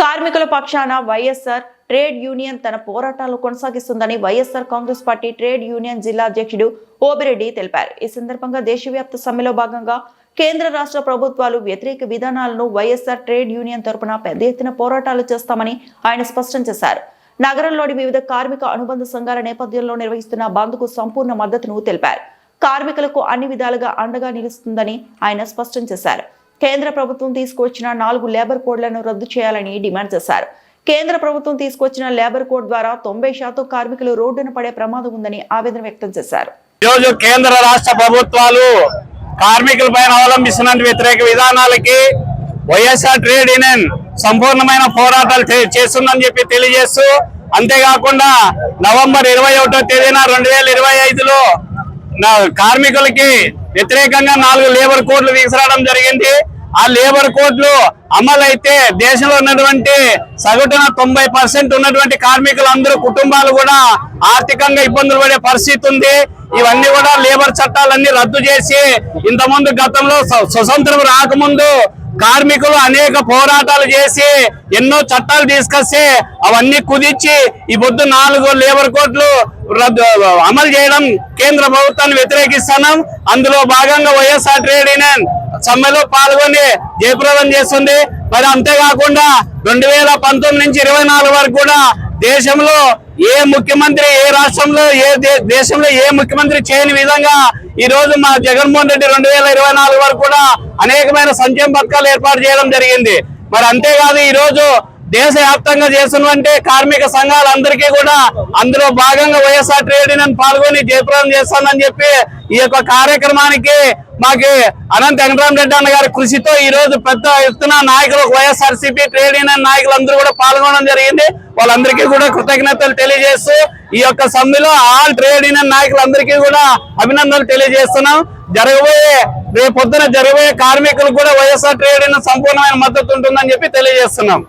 కార్మికుల పక్షాన YSR trade union తన పోరాటాలు కొనసాగిస్తుందని YSR Congress party trade union జిల్లా అధ్యక్షుడు ఓబిరెడ్డి తెలిపారు. ఈ సందర్భంగా దేశవ్యాప్త సమ్మెలో భాగంగా కేంద్ర రాష్ట్ర ప్రభుత్వాలు వ్యతిరేక విధానాలను వైఎస్ఆర్ ట్రేడ్ యూనియన్ తరపున పెద్ద ఎత్తున పోరాటాలు చేస్తామని ఆయన స్పష్టం చేశారు. నగరంలోని వివిధ కార్మిక అనుబంధ సంఘాల నేపథ్యంలో నిర్వహిస్తున్న బంద్కు సంపూర్ణ మద్దతును తెలిపారు. కార్మికులకు అన్ని విధాలుగా అండగా నిలుస్తుందని ఆయన స్పష్టం చేశారు. కేంద్ర ప్రభుత్వం తీసుకొచ్చిన నాలుగు లేబర్ కోడ్లను రద్దు చేయాలని డిమాండ్ చేశారు. కేంద్ర ప్రభుత్వం తీసుకొచ్చిన లేబర్ కోడ్ ద్వారా తొంభై శాతం కార్మికులు రోడ్డున పడే ప్రమాదం ఉందని ఆవేదన వ్యక్తం చేశారు. ఈరోజు కేంద్ర రాష్ట్ర ప్రభుత్వాలు కార్మికుల పైన అవలంబిస్తున్న వ్యతిరేక విధానాలకి వైఎస్ఆర్ ట్రేడ్ యూనియన్ సంపూర్ణమైన పోరాటాలు చేస్తుందని చెప్పి తెలియజేస్తూ అంతేకాకుండా నవంబర్ ఇరవై ఒకటో తేదీన రెండు వేల ఇరవై ఐదులో కార్మికులకి వ్యతిరేకంగా నాలుగు లేబర్ కోడ్లు తీసుకురావడం జరిగింది. ఆ లేబర్ కోడ్లు అమలైతే దేశంలో ఉన్నటువంటి సగటున తొంభై పర్సెంట్ ఉన్నటువంటి కార్మికులందరూ కుటుంబాలు కూడా ఆర్థికంగా ఇబ్బందులు పడే పరిస్థితి ఉంది. ఇవన్నీ కూడా లేబర్ చట్టాలన్నీ రద్దు చేసి ఇంతకుముందు గతంలో స్వతంత్రం రాకముందు కార్మికులు అనేక పోరాటాలు చేసి ఎన్నో చట్టాలు తీసుకొస్తే అవన్నీ కుదిర్చి ఈ పొద్దు నాలుగు లేబర్ కోట్లు రద్దు అమలు చేయడం కేంద్ర ప్రభుత్వాన్ని వ్యతిరేకిస్తున్నాం. అందులో భాగంగా వైఎస్ఆర్ ట్రేడ్ యూనియన్ సమ్మెలో పాల్గొని జయప్రదం చేస్తుంది. మరి అంతేకాకుండా రెండు వేల పంతొమ్మిది నుంచి ఇరవై నాలుగు వరకు కూడా దేశంలో ఏ ముఖ్యమంత్రి ఏ రాష్ట్రంలో ఏ దేశంలో ఏ ముఖ్యమంత్రి చేయని విధంగా ఈ రోజు మా జగన్మోహన్ రెడ్డి రెండు వేల ఇరవై నాలుగు వరకు కూడా అనేకమైన సంక్షేమ పథకాలు ఏర్పాటు చేయడం జరిగింది. మరి అంతేకాదు ఈ రోజు దేశవ్యాప్తంగా చేస్తున్నటువంటి కార్మిక సంఘాలందరికీ కూడా అందులో భాగంగా వైఎస్ఆర్ ట్రేడ్ యూనియన్ పాల్గొని జయప్రదం చేస్తానని చెప్పి ఈ యొక్క కార్యక్రమానికి మాకు అనంత వెంకటరామరెడ్డి అన్న గారి కృషితో ఈ రోజు పెద్ద ఎత్తున నాయకులు వైఎస్ఆర్సీపీ ట్రేడ్ యూనియన్ నాయకులందరూ కూడా పాల్గొనడం జరిగింది. వాళ్ళందరికీ కూడా కృతజ్ఞతలు తెలియజేస్తూ ఈ యొక్క సమ్మెలో ఆల్ ట్రేడ్ యూనియన్ నాయకులందరికీ కూడా అభినందనలు తెలియజేస్తున్నాం. జరగబోయే రేపు పొద్దున జరగబోయే కార్మికులకు కూడా వైఎస్ఆర్ ట్రేడ్ యూనియన్ సంపూర్ణమైన మద్దతు ఉంటుందని చెప్పి తెలియజేస్తున్నాం.